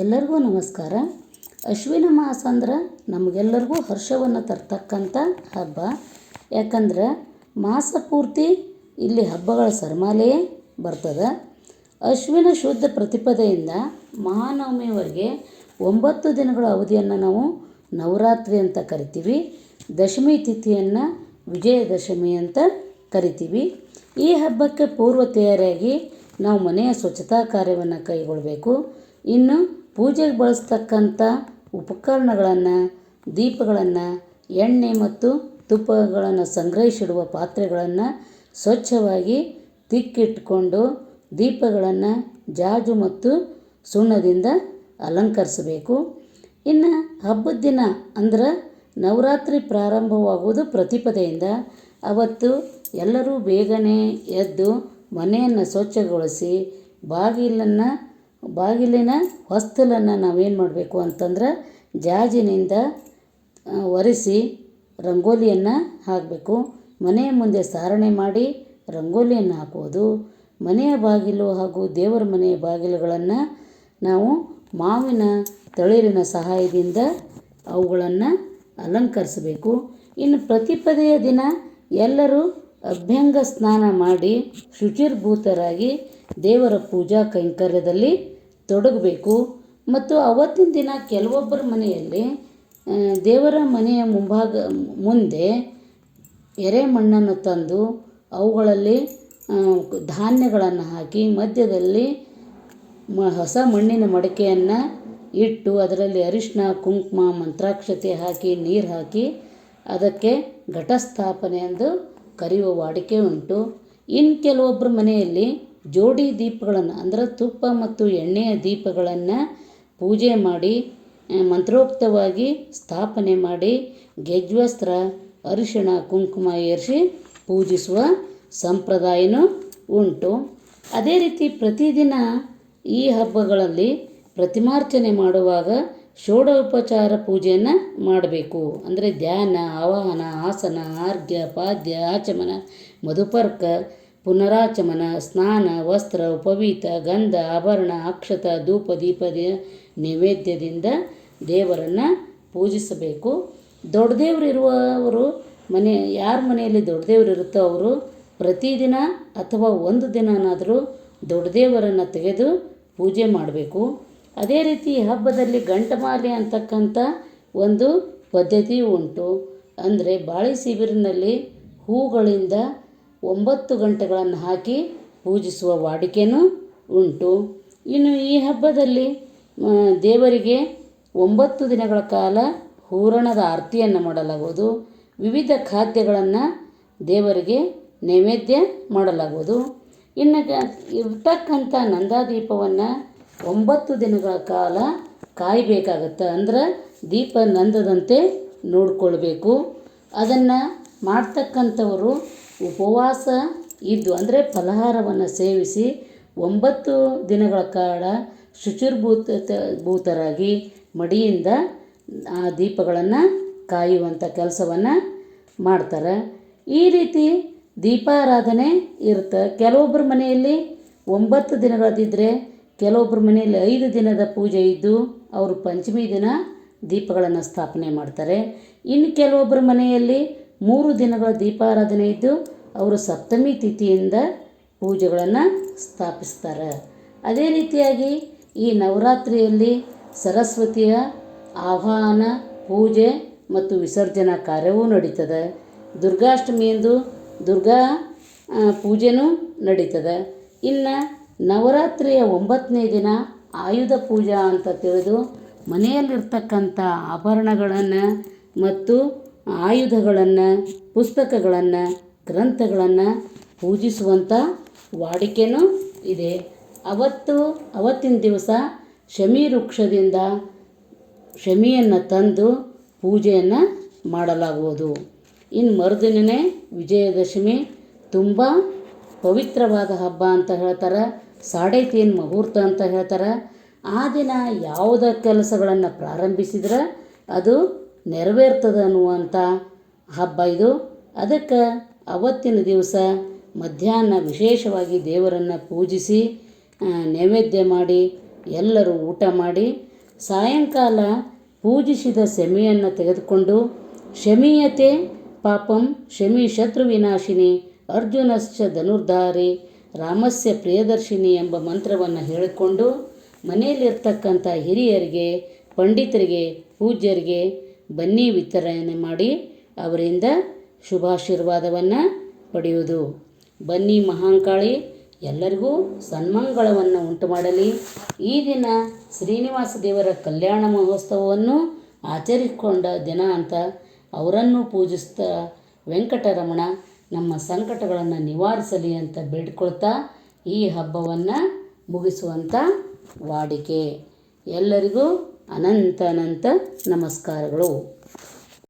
ಎಲ್ಲರಿಗೂ ನಮಸ್ಕಾರ. ಅಶ್ವಿನ ಮಾಸ ಅಂದ್ರೆ ನಮಗೆಲ್ಲರಿಗೂ ಹರ್ಷವನ್ನು ತರ್ತಕ್ಕಂಥ ಹಬ್ಬ. ಯಾಕಂದ್ರೆ ಮಾಸ ಪೂರ್ತಿ ಇಲ್ಲಿ ಹಬ್ಬಗಳ ಸರಮಾಲೆಯೇ ಬರ್ತದೆ. ಅಶ್ವಿನ ಶುದ್ಧ ಪ್ರತಿಪದೆಯಿಂದ ಮಹಾನವಮಿವರೆಗೆ ಒಂಬತ್ತು ದಿನಗಳ ಅವಧಿಯನ್ನು ನಾವು ನವರಾತ್ರಿ ಅಂತ ಕರಿತೀವಿ. ದಶಮಿ ತಿಥಿಯನ್ನು ವಿಜಯದಶಮಿ ಅಂತ ಕರಿತೀವಿ. ಈ ಹಬ್ಬಕ್ಕೆ ಪೂರ್ವ ತಯಾರಿಯಾಗಿ ನಾವು ಮನೆಯ ಸ್ವಚ್ಛತಾ ಕಾರ್ಯವನ್ನು ಕೈಗೊಳ್ಳಬೇಕು ಇನ್ನು ಪೂಜೆಗೆ ಬಳಸ್ತಕ್ಕಂಥ ಉಪಕರಣಗಳನ್ನು, ದೀಪಗಳನ್ನು, ಎಣ್ಣೆ ಮತ್ತು ತುಪ್ಪಗಳನ್ನು ಸಂಗ್ರಹಿಸಿಡುವ ಪಾತ್ರೆಗಳನ್ನು ಸ್ವಚ್ಛವಾಗಿ ತಿಕ್ಕಿಟ್ಕೊಂಡು ದೀಪಗಳನ್ನು ಜಾಜು ಮತ್ತು ಸುಣ್ಣದಿಂದ ಅಲಂಕರಿಸಬೇಕು. ಇನ್ನು ಹಬ್ಬದ ದಿನ ಅಂದ್ರೆ ನವರಾತ್ರಿ ಪ್ರಾರಂಭವಾಗುವುದು ಪ್ರತಿಪದೆಯಿಂದ ಅವತ್ತು ಎಲ್ಲರೂ ಬೇಗನೆ ಎದ್ದು ಮನೆಯನ್ನು ಸ್ವಚ್ಛಗೊಳಿಸಿ ಬಾಗಿಲನ್ನು ಬಾಗಿಲಿನ ಹೊಸ್ತಲನ್ನು ನಾವೇನು ಮಾಡಬೇಕು ಅಂತಂದ್ರೆ ಜಾಜಿನಿಂದ ಒರೆಸಿ ರಂಗೋಲಿಯನ್ನು ಹಾಕಬೇಕು. ಮನೆಯ ಮುಂದೆ ಸಾರಣೆ ಮಾಡಿ ರಂಗೋಲಿಯನ್ನು ಹಾಕುವುದು. ಮನೆಯ ಬಾಗಿಲು ಹಾಗೂ ದೇವರ ಮನೆಯ ಬಾಗಿಲುಗಳನ್ನು ನಾವು ಮಾವಿನ ತಳಿರಿನ ಸಹಾಯದಿಂದ ಅವುಗಳನ್ನು ಅಲಂಕರಿಸಬೇಕು. ಇನ್ನು ಪ್ರತಿಪದೆಯ ದಿನ ಎಲ್ಲರೂ ಅಭ್ಯಂಗ ಸ್ನಾನ ಮಾಡಿ ಶುಚಿರ್ಭೂತರಾಗಿ ದೇವರ ಪೂಜಾ ಕೈಂಕರ್ಯದಲ್ಲಿ ತೊಡಗಬೇಕು. ಮತ್ತು ಅವತ್ತಿನ ದಿನ ಕೆಲವೊಬ್ಬರ ಮನೆಯಲ್ಲಿ ದೇವರ ಮನೆಯ ಮುಂಭಾಗ, ಮುಂದೆ ಎರೆ ಮಣ್ಣನ್ನು ತಂದು ಅವುಗಳಲ್ಲಿ ಧಾನ್ಯಗಳನ್ನು ಹಾಕಿ ಮಧ್ಯದಲ್ಲಿ ಮ, ಹೊಸ ಮಣ್ಣಿನ ಮಡಕೆಯನ್ನು ಇಟ್ಟು ಅದರಲ್ಲಿ ಅರಿಶಿನ ಕುಂಕುಮ, ಮಂತ್ರಾಕ್ಷತೆ ಹಾಕಿ, ನೀರು ಹಾಕಿ ಅದಕ್ಕೆ ಘಟಸ್ಥಾಪನೆ ಎಂದು ಕರೆಯುವ ವಾಡಿಕೆ ಉಂಟು. ಇನ್ನು ಕೆಲವೊಬ್ಬರ ಮನೆಯಲ್ಲಿ ಜೋಡಿ ದೀಪಗಳನ್ನು, ಅಂದ್ರೆ ತುಪ್ಪ ಮತ್ತು ಎಣ್ಣೆಯ ದೀಪಗಳನ್ನು ಪೂಜೆ ಮಾಡಿ ಮಂತ್ರೋಕ್ತವಾಗಿ ಸ್ಥಾಪನೆ ಮಾಡಿ, ಗೆಜ್ವಸ್ತ್ರ, ಅರಿಶಿಣ, ಕುಂಕುಮ ಏರಿಸಿ ಪೂಜಿಸುವ ಸಂಪ್ರದಾಯನೂ ಉಂಟು. ಅದೇ ರೀತಿ ಪ್ರತಿದಿನ ಈ ಹಬ್ಬಗಳಲ್ಲಿ ಪ್ರತಿಮಾರ್ಚನೆ ಮಾಡುವಾಗ ಷೋಡೋಪಚಾರ ಪೂಜೆಯನ್ನು ಮಾಡಬೇಕು. ಅಂದರೆ ಧ್ಯಾನ, ಆವಾಹನ, ಆಸನ, ಆರ್ಘ್ಯ, ಪಾದ್ಯ, ಆಚಮನ, ಮಧುಪರ್ಕ ಪುನರಾಚಮನ, ಸ್ನಾನ, ವಸ್ತ್ರ, ಉಪವೀತ, ಗಂಧ, ಆಭರಣ, ಅಕ್ಷತ, ಧೂಪ ದೀಪದ ನೈವೇದ್ಯದಿಂದ ದೇವರನ್ನು ಪೂಜಿಸಬೇಕು. ದೊಡ್ಡ ದೇವರು ಇರುವವರು ಮನೆ, ಯಾರ ಮನೆಯಲ್ಲಿ ದೊಡ್ಡ ದೇವ್ರು ಇರುತ್ತೋ ಅವರು ಪ್ರತಿದಿನ ಅಥವಾ ಒಂದು ದಿನನಾದರೂ ದೊಡ್ಡ ದೇವರನ್ನು ತೆಗೆದು ಪೂಜೆ ಮಾಡಬೇಕು. ಅದೇ ರೀತಿ ಹಬ್ಬದಲ್ಲಿ ಗಂಟಮಾಲೆ ಅಂತಕ್ಕಂಥ ಒಂದು ಪದ್ಧತಿ ಉಂಟು. ಅಂದರೆ ಬಾಳೆ ಶಿಬಿರಿನಲ್ಲಿ ಹೂಗಳಿಂದ ಒಂಬತ್ತು ಗಂಟೆಗಳನ್ನು ಹಾಕಿ ಪೂಜಿಸುವ ವಾಡಿಕೆಯೂ ಉಂಟು. ಇನ್ನು ಈ ಹಬ್ಬದಲ್ಲಿ ದೇವರಿಗೆ ಒಂಬತ್ತು ದಿನಗಳ ಕಾಲ ಹೂರಣದ ಆರತಿಯನ್ನು ಮಾಡಲಾಗುವುದು. ವಿವಿಧ ಖಾದ್ಯಗಳನ್ನು ದೇವರಿಗೆ ನೈವೇದ್ಯ ಮಾಡಲಾಗುವುದು. ಇನ್ನು ಇರ್ತಕ್ಕಂಥ ನಂದಾದೀಪವನ್ನು ಒಂಬತ್ತು ದಿನಗಳ ಕಾಲ ಕಾಯಬೇಕಾಗತ್ತೆ. ಅಂದ್ರೆ ದೀಪ ನಂದದಂತೆ ನೋಡಿಕೊಳ್ಬೇಕು. ಅದನ್ನು ಮಾಡ್ತಕ್ಕಂಥವರು ಉಪವಾಸ, ಇದ್ದು ಅಂದರೆ ಫಲಹಾರವನ್ನು ಸೇವಿಸಿ ಒಂಬತ್ತು ದಿನಗಳ ಕಾಲ ಶುಚಿರ್ಭೂತ, ಭೂತರಾಗಿ ಮಡಿಯಿಂದ ಆ ದೀಪಗಳನ್ನು ಕಾಯುವಂಥ ಕೆಲಸವನ್ನು ಮಾಡ್ತಾರೆ. ಈ ರೀತಿ ದೀಪಾರಾಧನೆ ಇರುತ್ತೆ ಕೆಲವೊಬ್ಬರ ಮನೆಯಲ್ಲಿ ಒಂಬತ್ತು ದಿನಗಳದಿದ್ದರೆ ಕೆಲವೊಬ್ಬರ ಮನೆಯಲ್ಲಿ ಐದು ದಿನದ ಪೂಜೆ ಇದ್ದು ಅವರು ಪಂಚಮಿ ದಿನ ದೀಪಗಳನ್ನು ಸ್ಥಾಪನೆ ಮಾಡ್ತಾರೆ. ಇನ್ನು ಕೆಲವೊಬ್ಬರ ಮನೆಯಲ್ಲಿ ಮೂರು ದಿನಗಳ ದೀಪಾರಾಧನೆ ಇದ್ದು ಅವರು ಸಪ್ತಮಿ ತಿಥಿಯಿಂದ ಪೂಜೆಗಳನ್ನು ಸ್ಥಾಪಿಸ್ತಾರೆ. ಅದೇ ರೀತಿಯಾಗಿ ಈ ನವರಾತ್ರಿಯಲ್ಲಿ ಸರಸ್ವತಿಯ ಆಹ್ವಾನ, ಪೂಜೆ ಮತ್ತು ವಿಸರ್ಜನಾ ಕಾರ್ಯವೂ ನಡೀತದೆ. ದುರ್ಗಾಷ್ಟಮಿಯಂದು ದುರ್ಗಾ ಪೂಜೆನೂ ನಡೀತದೆ. ಇನ್ನು ನವರಾತ್ರಿಯ ಒಂಬತ್ತನೇ ದಿನ ಆಯುಧ ಪೂಜಾ ಅಂತ ತಿಳಿದು ಮನೆಯಲ್ಲಿರ್ತಕ್ಕಂಥ ಆಭರಣಗಳನ್ನು ಮತ್ತು ಆಯುಧಗಳನ್ನು, ಪುಸ್ತಕಗಳನ್ನು, ಗ್ರಂಥಗಳನ್ನು ಪೂಜಿಸುವಂಥ ವಾಡಿಕೆಯೂ ಇದೆ. ಅವತ್ತು, ಅವತ್ತಿನ ದಿವಸ ಶಮಿ ವೃಕ್ಷದಿಂದ ಶಮಿಯನ್ನು ತಂದು ಪೂಜೆಯನ್ನು ಮಾಡಲಾಗುವುದು. ಇನ್ನು ಮರುದಿನವೇ ವಿಜಯದಶಮಿ, ತುಂಬ ಪವಿತ್ರವಾದ ಹಬ್ಬ ಅಂತ ಹೇಳ್ತಾರೆ ಸಾಡೆ ತೀನ್ ಮುಹೂರ್ತ ಅಂತ ಹೇಳ್ತಾರೆ. ಆ ದಿನ ಯಾವುದೇ ಕೆಲಸಗಳನ್ನು ಪ್ರಾರಂಭಿಸಿದ್ರೆ ಅದು ನೆರವೇರ್ತದೆ ಅನ್ನುವಂಥ ಹಬ್ಬ ಇದು. ಅದಕ್ಕೆ ಅವತ್ತಿನ ದಿವಸ ಮಧ್ಯಾಹ್ನ ವಿಶೇಷವಾಗಿ ದೇವರನ್ನು ಪೂಜಿಸಿ ನೈವೇದ್ಯ ಮಾಡಿ, ಎಲ್ಲರೂ ಊಟ ಮಾಡಿ, ಸಾಯಂಕಾಲ ಪೂಜಿಸಿದ ಸೆಮಿಯನ್ನು ತೆಗೆದುಕೊಂಡು, ಶಮೀಯತೆ ಪಾಪಂ ಶಮಿ ಶತ್ರು ವಿನಾಶಿನಿ, ಅರ್ಜುನಶ್ಚ ಧನುರ್ಧಾರಿ, ರಾಮಸ್ಯ ಪ್ರಿಯದರ್ಶಿನಿ ಎಂಬ ಮಂತ್ರವನ್ನು ಹೇಳಿಕೊಂಡು, ಮನೆಯಲ್ಲಿರ್ತಕ್ಕಂಥ ಹಿರಿಯರಿಗೆ, ಪಂಡಿತರಿಗೆ, ಪೂಜ್ಯರಿಗೆ ಬನ್ನಿ ವಿತರಣೆ ಮಾಡಿ ಅವರಿಂದ ಶುಭಾಶೀರ್ವಾದವನ್ನು ಪಡೆಯುವುದು. ಬನ್ನಿ ಮಹಾಂಕಾಳಿ, ಎಲ್ಲರಿಗೂ ಸನ್ಮಂಗಳವನ್ನು ಉಂಟು ಮಾಡಲಿ ಈ ದಿನ ಶ್ರೀನಿವಾಸ ದೇವರ ಕಲ್ಯಾಣ ಮಹೋತ್ಸವವನ್ನು ಆಚರಿಸಿಕೊಂಡ ದಿನ ಅಂತ ಅವರನ್ನು ಪೂಜಿಸ್ತಾ ವೆಂಕಟರಮಣ ನಮ್ಮ ಸಂಕಟಗಳನ್ನು ನಿವಾರಿಸಲಿ ಅಂತ ಬೇಡ್ಕೊಳ್ತಾ ಈ ಹಬ್ಬವನ್ನು ಮುಗಿಸುವಂಥ ವಾಡಿಕೆ. ಎಲ್ಲರಿಗೂ ಅನಂತ ಅನಂತ ನಮಸ್ಕಾರಗಳು.